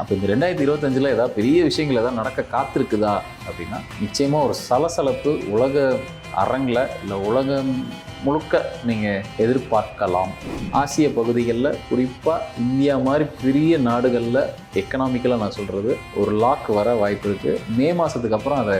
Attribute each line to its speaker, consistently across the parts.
Speaker 1: அப்போ இந்த ரெண்டாயிரத்தி இருபத்தஞ்சில் ஏதாவது பெரிய விஷயங்கள் ஏதாவது நடக்க காத்திருக்குதா அப்படின்னா நிச்சயமாக ஒரு சலசலப்பு உலக அரங்கில் இல்லை உலகம் முழுக்க நீங்கள் எதிர்பார்க்கலாம். ஆசிய பகுதிகளில் குறிப்பாக இந்தியா மாதிரி பெரிய நாடுகளில் எக்கனாமிக்கலாக நான் சொல்கிறது ஒரு லாக் வர வாய்ப்பு இருக்குது மே மாதத்துக்கு அப்புறம் அதை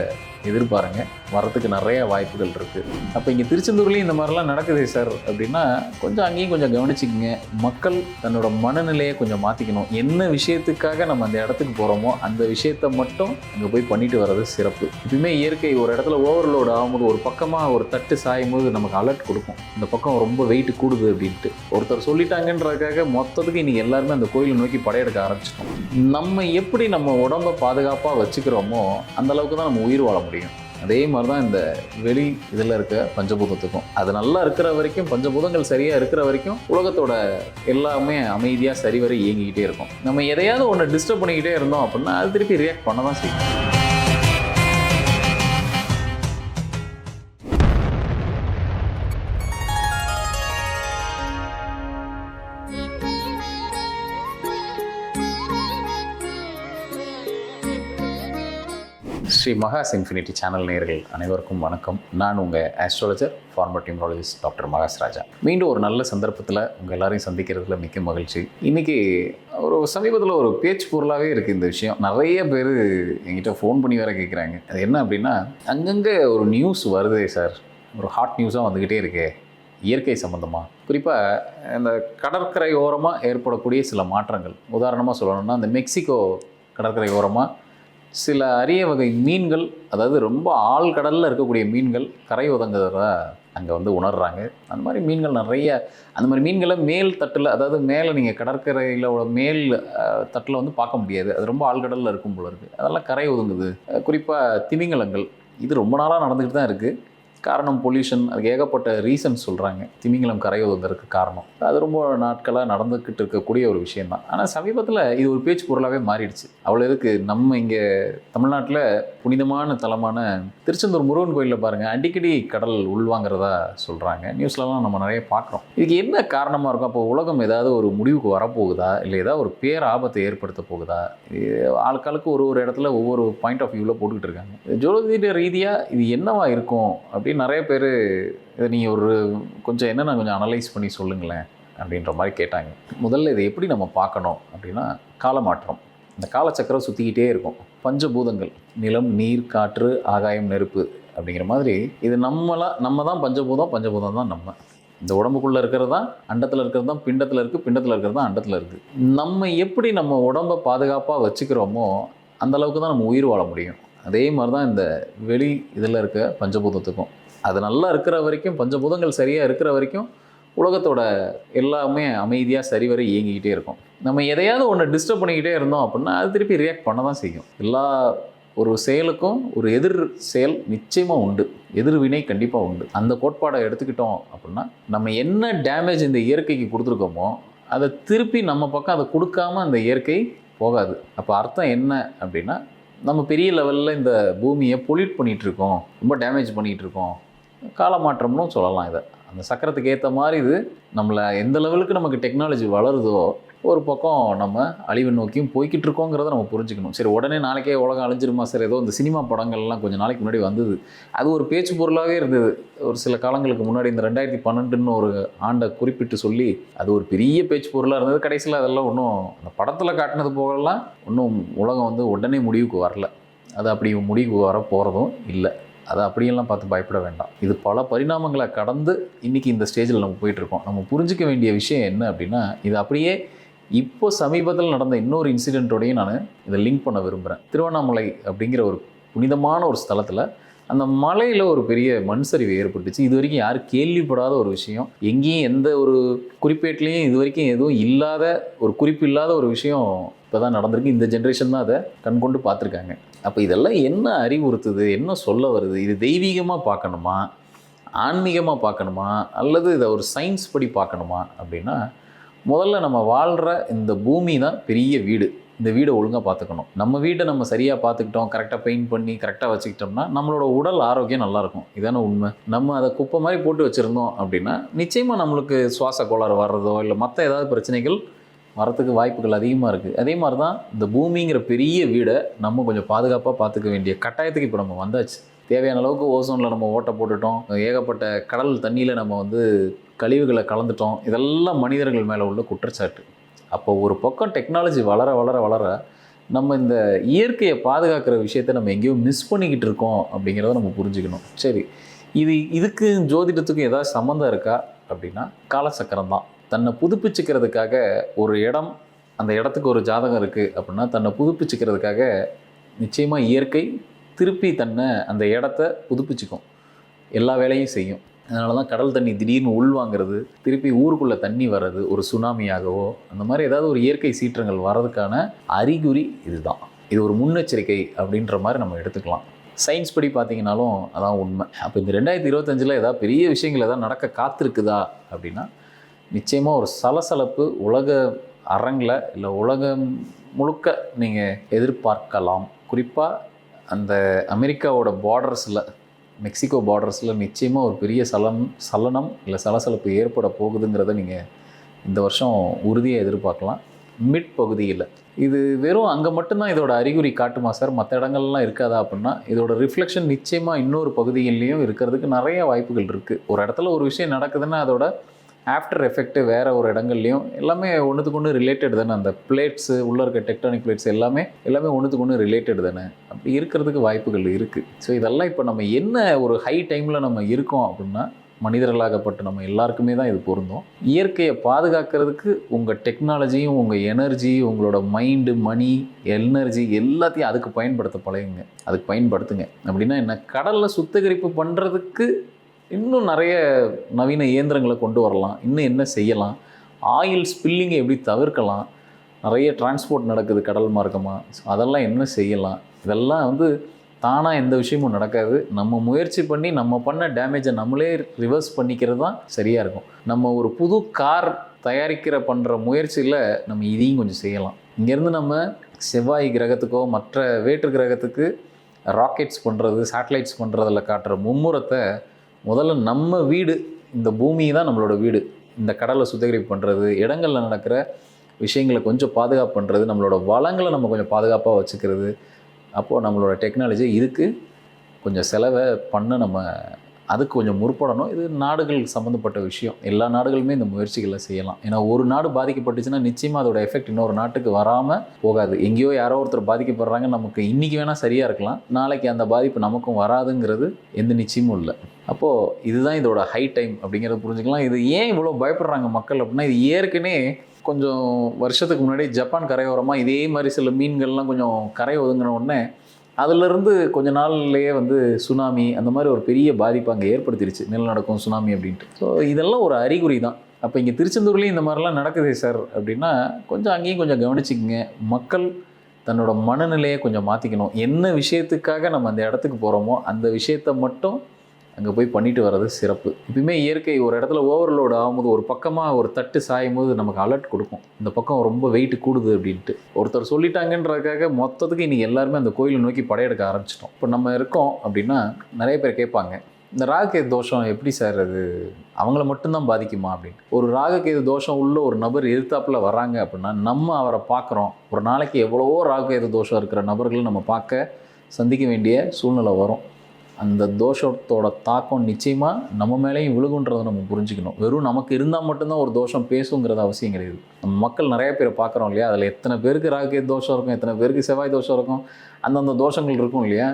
Speaker 1: எதிர்பாருங்க. வரத்துக்கு நிறைய வாய்ப்புகள் இருக்குது அப்போ இங்கே திருச்செந்தூர்லேயும் இந்த மாதிரிலாம் நடக்குது சார் அப்படின்னா கொஞ்சம் அங்கேயும் கொஞ்சம் கவனிச்சிக்கங்க. மக்கள் தன்னோட மனநிலையை கொஞ்சம் மாற்றிக்கணும் என்ன விஷயத்துக்காக நம்ம அந்த இடத்துக்கு போகிறோமோ அந்த விஷயத்த மட்டும் அங்கே போய் பண்ணிட்டு வர்றது சிறப்பு. எப்பயுமே இயற்கை ஒரு இடத்துல ஓவர்லோடு ஆகும்போது ஒரு பக்கம் பக்கமாக ஒரு தட்டு சாயும் போது நமக்கு அலர்ட் கொடுக்கும். இந்த பக்கம் ரொம்ப வெயிட் கூடுது அப்படின்ட்டு. ஒருத்தர் சொல்லிட்டாங்கன்றதுக்காக மொத்தத்துக்கு இன்னைக்கு எல்லாருமே அந்த கோயிலை நோக்கி படையெடுக்க ஆரம்பிச்சிட்டோம். நம்ம எப்படி நம்ம உடம்ப பாதுகாப்பாக வச்சுக்கிறோமோ அந்த அளவுக்கு தான் நம்ம உயிர் வாழ முடியும். அதே மாதிரி தான் இந்த வெளி இதில் இருக்க பஞ்சபூதத்துக்கும். அது நல்லா இருக்கிற வரைக்கும் பஞ்சபூதங்கள் சரியாக இருக்கிற வரைக்கும் உலகத்தோட எல்லாமே அமைதியாக சரிவர இயங்கிக்கிட்டே இருக்கும். நம்ம எதையாவது ஒன்று டிஸ்டர்ப் பண்ணிக்கிட்டே இருந்தோம் அப்படின்னா அது திருப்பி ரியாக்ட் பண்ண தான் செய்யும். ஸ்ரீ மகாஸ் இன்ஃபினிட்டி சேனல் நேர்கள் அனைவருக்கும் வணக்கம். நான் உங்கள் astrologer former numerologist doctor Mahas Raja. மீண்டும் ஒரு நல்ல சந்தர்ப்பத்தில் உங்கள் எல்லாரையும் சந்திக்கிறதுல மிக்க மகிழ்ச்சி. இன்றைக்கி ஒரு சமீபத்தில் ஒரு பேச்சு பொருளாகவே இருக்குது இந்த விஷயம். நிறைய பேர் என்கிட்ட ஃபோன் பண்ணி வேற கேட்குறாங்க அது என்ன அப்படின்னா அங்கங்கே ஒரு நியூஸ் வருதே சார். ஒரு ஹாட் நியூஸாக வந்துக்கிட்டே இருக்கே. இயற்கை சம்மந்தமாக குறிப்பாக இந்த கடற்கரை ஓரமாக ஏற்படக்கூடிய சில மாற்றங்கள். உதாரணமாக சொல்லணும்னா இந்த மெக்சிகோ கடற்கரை ஓரமாக சில அரிய வகை மீன்கள் அதாவது ரொம்ப ஆழ்கடலில் இருக்கக்கூடிய மீன்கள் கரை ஒதுங்குறத அங்கே வந்து உணர்றாங்க. அந்த மாதிரி மீன்கள் நிறைய அந்த மாதிரி மீன்களை மேல் தட்டில் அதாவது மேலே நீங்கள் கடற்கரையில் உள்ள மேல் தட்டில் வந்து பார்க்க முடியாது. அது ரொம்ப ஆழ்கடலில் இருக்கும் போல இருக்குது அதெல்லாம் கரை ஒதுங்குது. குறிப்பாக திமிங்கலங்கள். இது ரொம்ப நாளாக நடந்துக்கிட்டு தான் இருக்குது காரணம் பொல்யூஷன் அதுக்கு ஏகப்பட்ட ரீசன்ஸ் சொல்கிறாங்க திமிங்கலம் கரை காரணம். அது ரொம்ப நாட்களாக நடந்துக்கிட்டு இருக்கக்கூடிய ஒரு விஷயந்தான் ஆனால் சமீபத்தில் இது ஒரு பேச்சு பொருளாகவே மாறிடுச்சு. அவ்வளோ எதுக்கு? நம்ம இங்கே தமிழ்நாட்டில் புனிதமான தலமான திருச்செந்தூர் முருகன் கோயிலில் பாருங்கள் அடிக்கடி கடல் உள்வாங்கிறதா சொல்கிறாங்க நியூஸ்லலாம் நம்ம நிறைய பார்க்குறோம் இதுக்கு என்ன காரணமாக இருக்கும்? அப்போ உலகம் ஏதாவது ஒரு முடிவுக்கு வரப்போகுதா? இல்லை ஏதாவது ஒரு பேர் ஆபத்தை ஏற்படுத்த போகுதா? இது ஆளுக்காளுக்கு ஒரு ஒரு இடத்துல ஒவ்வொரு பாயிண்ட் ஆஃப் வியூவில் போட்டுக்கிட்டு இருக்காங்க. ஜோதிட ரீதியாக இது என்னவா இருக்கும்? பற்றி நிறைய பேர் இதை நீங்கள் ஒரு கொஞ்சம் என்னென்ன கொஞ்சம் அனலைஸ் பண்ணி சொல்லுங்களேன் அப்படின்ற மாதிரி கேட்டாங்க. முதல்ல இதை எப்படி நம்ம பார்க்கணும் அப்படின்னா காலமாற்றம். இந்த காலச்சக்கரம் சுற்றிக்கிட்டே இருக்கும். பஞ்சபூதங்கள் நிலம் நீர் காற்று ஆகாயம் நெருப்பு அப்படிங்கிற மாதிரி இது நம்மளாம் நம்ம தான் பஞ்சபூதம் பஞ்சபூதம் தான் நம்ம. இந்த உடம்புக்குள்ளே இருக்கிறது தான் அண்டத்தில் இருக்கிறது தான் பிண்டத்தில் இருக்குது பிண்டத்தில் இருக்கிறது தான் அண்டத்தில் இருக்குது நம்ம எப்படி நம்ம உடம்பை பாதுகாப்பாக வச்சுக்கிறோமோ அந்த அளவுக்கு தான் நம்ம உயிர் வாழ முடியும். அதே மாதிரி தான் இந்த வெளி இதில் இருக்க பஞ்சபூதத்துக்கும். அது நல்லா இருக்கிற வரைக்கும் பஞ்சபூதங்கள் சரியாக இருக்கிற வரைக்கும் உலகத்தோட எல்லாமே அமைதியாக சரிவர இயங்கிக்கிட்டே இருக்கும். நம்ம எதையாவது ஒன்று டிஸ்டர்ப் பண்ணிக்கிட்டே இருந்தோம் அப்படின்னா அது திருப்பி ரியாக்ட் பண்ண தான் செய்யும். எல்லா ஒரு செயலுக்கும் ஒரு எதிர் செயல் நிச்சயமாக உண்டு. எதிர்வினை கண்டிப்பாக உண்டு. அந்த கோட்பாடை எடுத்துக்கிட்டோம் அப்படின்னா நம்ம என்ன டேமேஜ் இந்த இயற்கைக்கு கொடுத்துருக்கோமோ அதை திருப்பி நம்ம பக்கம் அதை கொடுக்காம அந்த இயற்கை போகாது. அப்போ அர்த்தம் என்ன அப்படின்னா நம்ம பெரிய லெவலில் இந்த பூமியை பொல்யூட் பண்ணிகிட்டு இருக்கோம். ரொம்ப டேமேஜ் பண்ணிகிட்டு இருக்கோம். காலமாற்றம்னு சொல்லலாம் இதை. அந்த சக்கரத்துக்கு ஏற்ற மாதிரி இது நம்மளை எந்த லெவலுக்கு நமக்கு டெக்னாலஜி வளருதோ ஒரு பக்கம் நம்ம அழிவை நோக்கியும் போய்கிட்டு இருக்கோங்கிறத நம்ம புரிஞ்சுக்கணும். சரி உடனே நாளைக்கே உலகம் அழிஞ்சிருமா? சார் ஏதோ இந்த சினிமா படங்கள்லாம் கொஞ்சம் நாளைக்கு முன்னாடி வந்தது. அது ஒரு பேச்சு பொருளாகவே இருந்தது. ஒரு சில காலங்களுக்கு முன்னாடி இந்த ரெண்டாயிரத்தி பன்னெண்டுன்னு ஒரு ஆண்டை குறிப்பிட்டு சொல்லி அது ஒரு பெரிய பேச்சு பொருளாக இருந்தது. கடைசியில் அதெல்லாம் ஒன்றும் அந்த படத்தில் காட்டினது போகலாம் ஒன்றும் உலகம் வந்து உடனே முடிவுக்கு வரல. அது அப்படி முடிவுக்கு வர போகிறதும் இல்லை. அதை அப்படியெல்லாம் பார்த்து பயப்பட வேண்டாம். இது பல பரிணாமங்களை கடந்து இன்றைக்கி இந்த ஸ்டேஜில் நம்ம போயிட்டுருக்கோம். நம்ம புரிஞ்சிக்க வேண்டிய விஷயம் என்ன அப்படின்னா இது அப்படியே இப்போ சமீபத்தில் நடந்த இன்னொரு இன்சிடெண்ட்டோடையும் நான் இதை லிங்க் பண்ண விரும்புகிறேன் திருவண்ணாமலை அப்படிங்கிற ஒரு புனிதமான ஒரு ஸ்தலத்தில் அந்த மலையில் ஒரு பெரிய மண் சரிவு ஏற்பட்டுச்சு. இது வரைக்கும் யாரும் கேள்விப்படாத ஒரு விஷயம். எங்கேயும் எந்த ஒரு குறிப்பேட்லேயும் இது வரைக்கும் எதுவும் இல்லாத ஒரு குறிப்பு இல்லாத ஒரு விஷயம் இப்போ தான் நடந்திருக்கு. இந்த ஜென்ரேஷன் தான் அதை கண்கொண்டு பார்த்துருக்காங்க. அப்போ இதெல்லாம் என்ன அறிவுறுத்துது? என்ன சொல்ல வருது? இது தெய்வீகமாக பார்க்கணுமா? ஆன்மீகமாக பார்க்கணுமா? அல்லது இதை ஒரு சயின்ஸ் படி பார்க்கணுமா? அப்படின்னா முதல்ல நம்ம வாழ்கிற இந்த பூமி தான் பெரிய வீடு. இந்த வீடை ஒழுங்காக பார்த்துக்கணும். நம்ம வீட்டை நம்ம சரியாக பார்த்துக்கிட்டோம் கரெக்டாக பெயிண்ட் பண்ணி கரெக்டாக வச்சுக்கிட்டோம்னா நம்மளோட உடல் ஆரோக்கியம் நல்லாயிருக்கும் இதான உண்மை. நம்ம அதை குப்பை மாதிரி போட்டு வச்சுருந்தோம் அப்படின்னா நிச்சயமாக நம்மளுக்கு சுவாச கோளாறு வர்றதோ இல்லை மற்ற ஏதாவது பிரச்சனைகள் வரத்துக்கு வாய்ப்புகள் அதிகமாக இருக்குது அதே மாதிரி தான் இந்த பூமிங்கிற பெரிய வீடை நம்ம கொஞ்சம் பாதுகாப்பாக பார்த்துக்க வேண்டிய கட்டாயத்துக்கு இப்போ நம்ம வந்தாச்சு. தேவையான அளவுக்கு ஓசோனில் நம்ம ஓட்டை போட்டுட்டோம். ஏகப்பட்ட கடல் தண்ணியில் நம்ம வந்து கழிவுகளை கலந்துட்டோம். இதெல்லாம் மனிதர்கள் மேலே உள்ள குற்றச்சாட்டு. அப்போ ஒரு பக்கம் டெக்னாலஜி வளர வளர வளர நம்ம இந்த இயற்கையை பாதுகாக்கிற விஷயத்தை நம்ம எங்கேயோ மிஸ் பண்ணிக்கிட்டு இருக்கோம் அப்படிங்கிறத நம்ம புரிஞ்சுக்கணும். சரி இது இதுக்கு ஜோதிடத்துக்கும் ஏதாவது சம்மந்தம் இருக்கா அப்படின்னா காலசக்கரம் தான். தன்னை புதுப்பிச்சுக்கிறதுக்காக ஒரு இடம் அந்த இடத்துக்கு ஒரு ஜாதகம் இருக்குது அப்படின்னா தன்னை புதுப்பிச்சுக்கிறதுக்காக நிச்சயமாக இயற்கை திருப்பி தன்னை அந்த இடத்த புதுப்பிச்சுக்கும். எல்லா வேலையும் செய்யும். அதனால தான் கடல் தண்ணி திடீர்னு உள்வாங்கிறது திருப்பி ஊருக்குள்ளே தண்ணி வர்றது ஒரு சுனாமியாகவோ அந்த மாதிரி ஏதாவது ஒரு இயற்கை சீற்றங்கள் வர்றதுக்கான அறிகுறி இதுதான். இது ஒரு முன்னெச்சரிக்கை அப்படின்ற மாதிரி நம்ம எடுத்துக்கலாம். சயின்ஸ் படி பார்த்தீங்கனாலும் அதான் உண்மை. அப்போ இந்த ரெண்டாயிரத்தி இருபத்தஞ்சில் ஏதாவது பெரிய விஷயங்கள் ஏதாவது நடக்க காத்திருக்குதா அப்படின்னா நிச்சயமாக ஒரு சலசலப்பு உலக அரங்கில் இல்லை உலகம் முழுக்க நீங்கள் எதிர்பார்க்கலாம். குறிப்பாக அந்த அமெரிக்காவோட பார்டர்ஸில் மெக்சிகோ பார்டர்ஸில் நிச்சயமாக ஒரு பெரிய சலம் சலனம் இல்லை சலசலப்பு ஏற்பட போகுதுங்கிறத நீங்கள் இந்த வருஷம் உறுதியாக எதிர்பார்க்கலாம். மிட் பகுதியில் இது வெறும் அங்கே மட்டும்தான் இதோட அறிகுறி காட்டுமா சார் மற்ற இடங்கள்லாம் இருக்காதா அப்படின்னா இதோட ரிஃப்ளெக்ஷன் நிச்சயமாக இன்னொரு பகுதிகள்லேயும் இருக்கிறதுக்கு நிறைய வாய்ப்புகள் இருக்குது ஒரு இடத்துல ஒரு விஷயம் நடக்குதுன்னா அதோட ஆஃப்டர் எஃபெக்ட்டு வேறு ஒரு இடங்கள்லையும் எல்லாமே ஒன்றுத்துக்கு ஒன்று ரிலேட்டட் தானே. அந்த பிளேட்ஸு உள்ளே இருக்க டெக்டானிக் பிளேட்ஸ் எல்லாமே எல்லாமே ஒன்றுத்துக்கு ஒன்று ரிலேட்டட் தானே. அப்படி இருக்கிறதுக்கு வாய்ப்புகள் இருக்குது ஸோ இதெல்லாம் இப்போ நம்ம என்ன ஒரு ஹை டைமில் நம்ம இருக்கோம் அப்படின்னா மனிதர்களாகப்பட்ட நம்ம எல்லாருக்குமே தான் இது பொருந்தும். இயற்கையை பாதுகாக்கிறதுக்கு உங்கள் டெக்னாலஜியும் உங்கள் எனர்ஜி உங்களோட மைண்டு மணி எனர்ஜி எல்லாத்தையும் அதுக்கு பயன்படுத்த பழகுங்க. அதுக்கு பயன்படுத்துங்க. அப்படின்னா என்ன? கடலில் சுத்திகரிப்பு பண்ணுறதுக்கு இன்னும் நிறைய நவீன இயந்திரங்களை கொண்டு வரலாம். இன்னும் என்ன செய்யலாம்? ஆயில் ஸ்பில்லிங்கை எப்படி தவிர்க்கலாம்? நிறைய டிரான்ஸ்போர்ட் நடக்குது கடல் மார்க்கமாக ஸோ அதெல்லாம் என்ன செய்யலாம்? இதெல்லாம் வந்து தானாக எந்த விஷயமும் நடக்காது. நம்ம முயற்சி பண்ணி நம்ம பண்ண டேமேஜை நம்மளே ரிவர்ஸ் பண்ணிக்கிறது தான் சரியாக இருக்கும். நம்ம ஒரு புது கார் தயாரிக்கிற பண்ணுற முயற்சியில் நம்ம இதையும் கொஞ்சம் செய்யலாம். இங்கேருந்து நம்ம செவ்வாய் கிரகத்துக்கோ மற்ற வேற்று கிரகத்துக்கு ராக்கெட்ஸ் பண்ணுறது சேட்டலைட்ஸ் பண்ணுறதில் காட்டுற மும்முரத்தை முதல்ல நம்ம வீடு இந்த பூமி தான் நம்மளோட வீடு. இந்த கடலை சுத்திகரிப்பு பண்ணுறது இடங்களில் நடக்கிற விஷயங்களை கொஞ்சம் பாதுகாப்பு பண்ணுறது நம்மளோட வளங்களை நம்ம கொஞ்சம் பாதுகாப்பாக வச்சுக்கிறது. அப்போது நம்மளோட டெக்னாலஜி இதுக்கு கொஞ்சம் செலவை பண்ண நம்ம அதுக்கு கொஞ்சம் முற்படணும். இது நாடுகள் சம்மந்தப்பட்ட விஷயம். எல்லா நாடுகளுமே இந்த முயற்சிகளை செய்யலாம். ஏன்னா ஒரு நாடு பாதிக்கப்பட்டுச்சுன்னா நிச்சயமாக அதோட எஃபெக்ட் இன்னொரு நாட்டுக்கு வராமல் போகாது. எங்கேயோ யாரோ ஒருத்தர் பாதிக்கப்படுறாங்க. நமக்கு இன்றைக்கி வேணால் சரியாக இருக்கலாம். நாளைக்கு அந்த பாதிப்பு நமக்கும் வராதுங்கிறது எந்த நிச்சயமும் இல்லை. அப்போது இதுதான் இதோட ஹை டைம் அப்படிங்கிறத புரிஞ்சுக்கலாம். இது ஏன் இவ்வளோ பயப்படுறாங்க மக்கள் அப்படின்னா இது ஏற்கனவே கொஞ்சம் வருஷத்துக்கு முன்னாடி ஜப்பான் கரையோரமாக இதே மாதிரி சில மீன்கள்லாம் கொஞ்சம் கரை ஒதுங்கின உடனே அதிலிருந்து கொஞ்ச நாள்லேயே வந்து சுனாமி அந்த மாதிரி ஒரு பெரிய பாதிப்பு அங்கே ஏற்படுத்திருச்சு. நிலநடுக்கம் சுனாமி அப்படின்ட்டு. ஸோ இதெல்லாம் ஒரு அறிகுறி தான். அப்போ இங்கே திருச்செந்தூர்லேயும் இந்த மாதிரிலாம் நடக்குதே சார் அப்படின்னா கொஞ்சம் அங்கேயும் கொஞ்சம் கவனிச்சிக்கங்க. மக்கள் தன்னோட மனநிலையை கொஞ்சம் மாற்றிக்கணும் என்ன விஷயத்துக்காக நம்ம அந்த இடத்துக்கு போகிறோமோ அந்த விஷயத்தை மட்டும் அங்கே போய் பண்ணிட்டு வர்றது சிறப்பு. எப்பயுமே இயற்கை ஒரு இடத்துல ஓவர்லோடு ஆகும்போது ஒரு பக்கமாக ஒரு தட்டு சாயும் போது நமக்கு அலர்ட் கொடுக்கும். இந்த பக்கம் ரொம்ப வெயிட் கூடுது அப்படின்ட்டு. ஒருத்தர் சொல்லிட்டாங்கன்றதுக்காக மொத்தத்துக்கு இன்றைக்கி எல்லாருமே அந்த கோயிலை நோக்கி படையெடுக்க ஆரம்பிச்சிட்டோம். இப்போ நம்ம இருக்கோம் அப்படின்னா நிறைய பேர் கேட்பாங்க இந்த ராககேது தோஷம் எப்படி சார் அது? அவங்கள மட்டும்தான் பாதிக்குமா? அப்படின்னு. ஒரு ராககேது தோஷம் உள்ள ஒரு நபர் எதிர்த்தாப்பில் வராங்க அப்படின்னா நம்ம அவரை பார்க்குறோம். ஒரு நாளைக்கு எவ்வளவோ ராககேது தோஷம் இருக்கிற நபர்களை நம்ம பார்க்க சந்திக்க வேண்டிய சூழ்நிலை வரும். அந்த தோஷத்தோட தாக்கம் நிச்சயமாக நம்ம மேலேயும் விழுகுன்றதை நம்ம புரிஞ்சுக்கணும். வெறும் நமக்கு இருந்தால் மட்டும்தான் ஒரு தோஷம் பேசுங்கிறது அவசியம் கிடையாது. நம்ம மக்கள் நிறைய பேரை பார்க்குறோம் இல்லையா? அதில் எத்தனை பேருக்கு ராகே தோஷம் இருக்கும் எத்தனை பேருக்கு செவ்வாய் தோஷம் இருக்கும் அந்தந்த தோஷங்கள் இருக்கும் இல்லையா?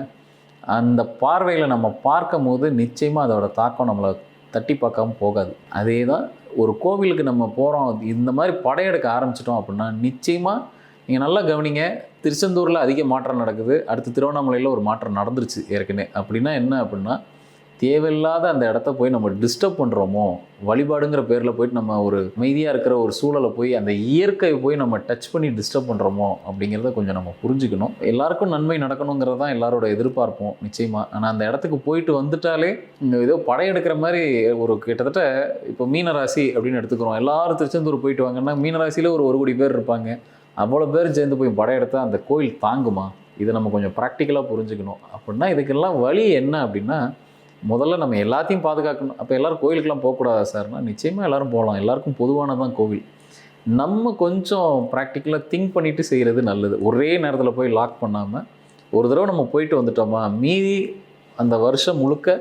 Speaker 1: அந்த பார்வையில் நம்ம பார்க்கும் போது நிச்சயமாக அதோட தாக்கம் நம்மளை தட்டி பார்க்காம போகாது. அதே தான் ஒரு கோவிலுக்கு நம்ம போகிறோம் இந்த மாதிரி படையெடுக்க ஆரம்பிச்சிட்டோம் அப்படின்னா நிச்சயமாக நீங்கள் நல்லா கவனிங்க. திருச்செந்தூரில் அதிக மாற்றம் நடக்குது. அடுத்து திருவண்ணாமலையில் ஒரு மாற்றம் நடந்துருச்சு ஏற்கனவே. அப்படின்னா என்ன அப்படின்னா தேவையில்லாத அந்த இடத்த போய் நம்ம டிஸ்டர்ப் பண்ணுறோமோ வழிபாடுங்கிற பேரில் போயிட்டு நம்ம ஒரு அமைதியாக இருக்கிற ஒரு சூழலை போய் அந்த இயற்கையை போய் நம்ம டச் பண்ணி டிஸ்டர்ப் பண்ணுறோமோ அப்படிங்கிறத கொஞ்சம் நம்ம புரிஞ்சுக்கணும். எல்லாருக்கும் நன்மை நடக்கணுங்கிறது தான் எல்லாரோட எதிர்பார்ப்போம் நிச்சயமாக ஆனால் அந்த இடத்துக்கு போயிட்டு வந்துட்டாலே இங்கே ஏதோ படையெடுக்கிற மாதிரி ஒரு கிட்டத்தட்ட இப்போ மீனராசி அப்படின்னு எடுத்துக்கிறோம். எல்லாரும் திருச்செந்தூர் போயிட்டு வாங்கன்னா மீனராசியில் ஒரு ஒரு கோடி பேர் இருப்பாங்க. அவ்வளோ பேர் சேர்ந்து போய் படையெடுத்தால் அந்த கோயில் தாங்குமா? இதை நம்ம கொஞ்சம் ப்ராக்டிக்கலாக புரிஞ்சுக்கணும். அப்படின்னா இதுக்கெல்லாம் வழி என்ன அப்படின்னா முதல்ல நம்ம எல்லாத்தையும் பாதுகாக்கணும். அப்போ எல்லோரும் கோயிலுக்கெல்லாம் போகக்கூடாதா சார்னா நிச்சயமாக எல்லோரும் போகலாம். எல்லாருக்கும் பொதுவானதான் கோவில். நம்ம கொஞ்சம் ப்ராக்டிக்கலாக திங்க் பண்ணிவிட்டு செய்கிறது நல்லது. ஒரே நேரத்தில் போய் லாக் பண்ணாமல் ஒரு தடவை நம்ம போயிட்டு வந்துட்டோமா மீதி அந்த வருஷம் முழுக்க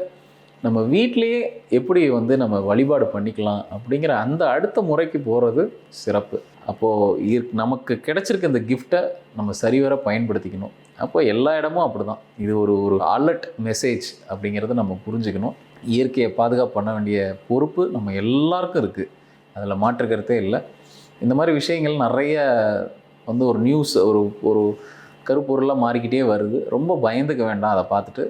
Speaker 1: நம்ம வீட்டிலேயே எப்படி வந்து நம்ம வழிபாடு பண்ணிக்கலாம் அப்படிங்கிற அந்த அடுத்த முறைக்கு போகிறது சிறப்பு. அப்போது நமக்கு கிடைச்சிருக்க இந்த கிஃப்ட்டை நம்ம சரிவர பயன்படுத்திக்கணும். அப்போ எல்லா இடமும் அப்படி தான் இது ஒரு ஒரு அலர்ட் மெசேஜ் அப்படிங்கிறத நம்ம புரிஞ்சுக்கணும். இயற்கையை பாதுகாப்பு பண்ண வேண்டிய பொறுப்பு நம்ம எல்லாருக்கும் இருக்குது அதில் மாற்றுக்கிறதே இல்லை. இந்த மாதிரி விஷயங்கள் நிறைய வந்து ஒரு நியூஸ் ஒரு ஒரு கருப்பொருளாக மாறிக்கிட்டே வருது. ரொம்ப பயந்துக்க வேண்டாம். அதை பார்த்துட்டு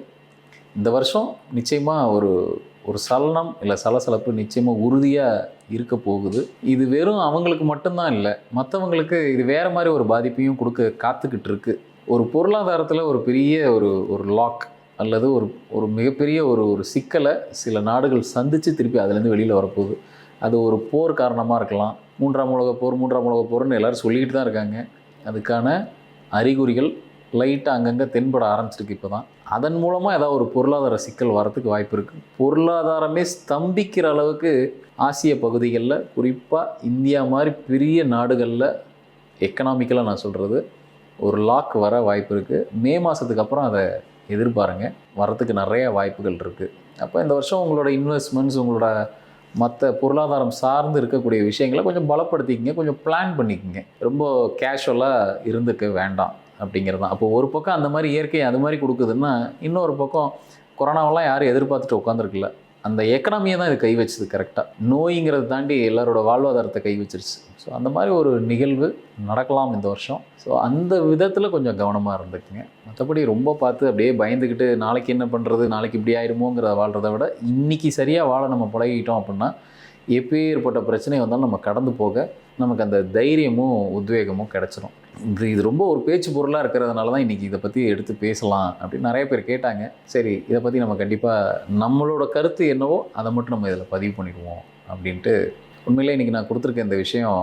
Speaker 1: இந்த வருஷம் நிச்சயமாக ஒரு ஒரு சலனம் இல்லை சலசலப்பு நிச்சயமாக உறுதியாக இருக்க போகுது. இது வெறும் அவங்களுக்கு மட்டும்தான் இல்லை மற்றவங்களுக்கு இது வேறு மாதிரி ஒரு பாதிப்பையும் கொடுக்க காத்துக்கிட்டு இருக்கு. ஒரு பொருளாதாரத்தில் ஒரு பெரிய ஒரு ஒரு லாக் அல்லது ஒரு ஒரு மிகப்பெரிய ஒரு ஒரு சிக்கலை சில நாடுகள் சந்தித்து திருப்பி அதுலேருந்து வெளியில் வரப்போகுது. அது ஒரு போர் காரணமாக இருக்கலாம். மூன்றாம் உலக போர் மூன்றாம் உலக போர்னு எல்லோரும் சொல்லிக்கிட்டு தான் இருக்காங்க. அதுக்கான அறிகுறிகள் லைட்டாக அங்கங்கே தென்பட ஆரம்பிச்சிருக்கு இப்போ தான் அதன் மூலமாக ஏதாவது ஒரு பொருளாதார சிக்கல் வரத்துக்கு வாய்ப்பு இருக்குது பொருளாதாரமே ஸ்தம்பிக்கிற அளவுக்கு ஆசிய பகுதிகளில் குறிப்பாக இந்தியா மாதிரி பெரிய நாடுகளில் எக்கனாமிக்கலாக நான் சொல்கிறது ஒரு லாக் வர வாய்ப்பு இருக்குது மே மாதத்துக்கு அப்புறம் அதை எதிர்பாருங்க. வரத்துக்கு நிறைய வாய்ப்புகள் இருக்குது அப்போ இந்த வருஷம் உங்களோட இன்வெஸ்ட்மெண்ட்ஸ் உங்களோட மற்ற பொருளாதாரம் சார்ந்து இருக்கக்கூடிய விஷயங்களை கொஞ்சம் பலப்படுத்திக்கங்க. கொஞ்சம் பிளான் பண்ணிக்கங்க. ரொம்ப கேஷுவலாக இருந்துக்க வேண்டாம். அப்படிங்கிறது தான். அப்போ ஒரு பக்கம் அந்த மாதிரி இயற்கை அது மாதிரி கொடுக்குதுன்னா இன்னொரு பக்கம் கொரோனாவெல்லாம் யாரும் எதிர்பார்த்துட்டு உட்காந்துருக்குல்ல அந்த எக்கனாமியை தான் இது கை வச்சுது கரெக்டாக நோய்ங்கிறத தாண்டி எல்லாரோட வாழ்வாதாரத்தை கை வச்சிருச்சு. ஸோ அந்த மாதிரி ஒரு நிகழ்வு நடக்கலாம் இந்த வருஷம். ஸோ அந்த விதத்தில் கொஞ்சம் கவனமாக இருந்துக்குங்க. மற்றபடி ரொம்ப பார்த்து அப்படியே பயந்துக்கிட்டு நாளைக்கு என்ன பண்ணுறது நாளைக்கு இப்படி ஆயிடுமோங்கிறத வாழ்கிறத விட இன்றைக்கி சரியாக வாழ நம்ம பழகிட்டோம் அப்படின்னா எப்பேற்பட்ட பிரச்சனை வந்தாலும் நம்ம கடந்து போக நமக்கு அந்த தைரியமும் உத்வேகமும் கிடச்சிரும். இது இது ரொம்ப ஒரு பேச்சு பொருளாக இருக்கிறதுனால தான் இன்றைக்கி இதை பற்றி எடுத்து பேசலாம் அப்படின்னு நிறைய பேர் கேட்டாங்க. சரி இதை பற்றி நம்ம கண்டிப்பாக நம்மளோட கருத்து என்னவோ அதை மட்டும் நம்ம இதில் பதிவு பண்ணிடுவோம் அப்படின்ட்டு உண்மையிலே இன்றைக்கி நான் கொடுத்துருக்க இந்த விஷயம்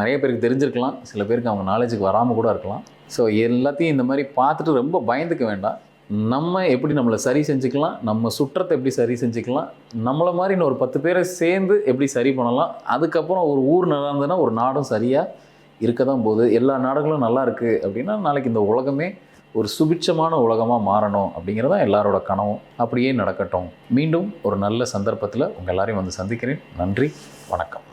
Speaker 1: நிறைய பேருக்கு தெரிஞ்சிருக்கலாம். சில பேருக்கு அவங்க நாலேஜுக்கு வராமல் கூட இருக்கலாம். ஸோ எல்லாத்தையும் இந்த மாதிரி பார்த்துட்டு ரொம்ப பயந்துக்க வேண்டாம். நம்ம எப்படி நம்மளை சரி செஞ்சுக்கலாம் நம்ம சுற்றத்தை எப்படி சரி செஞ்சுக்கலாம் நம்மளை மாதிரி இன்னும் ஒரு பத்து பேரை சேர்ந்து எப்படி சரி பண்ணலாம் அதுக்கப்புறம் ஒரு ஊர் நல்லா இருந்ததுன்னா ஒரு நாடும் சரியாக இருக்க தான் போகுது. எல்லா நாடுகளும் நல்லா இருக்குது அப்படின்னா நாளைக்கு இந்த உலகமே ஒரு சுபிட்சமான உலகமாக மாறணும் அப்படிங்கிறதான் எல்லாரோட கனவும். அப்படியே நடக்கட்டும். மீண்டும் ஒரு நல்ல சந்தர்ப்பத்தில் உங்கள் எல்லாரையும் வந்து சந்திக்கிறேன். நன்றி வணக்கம்.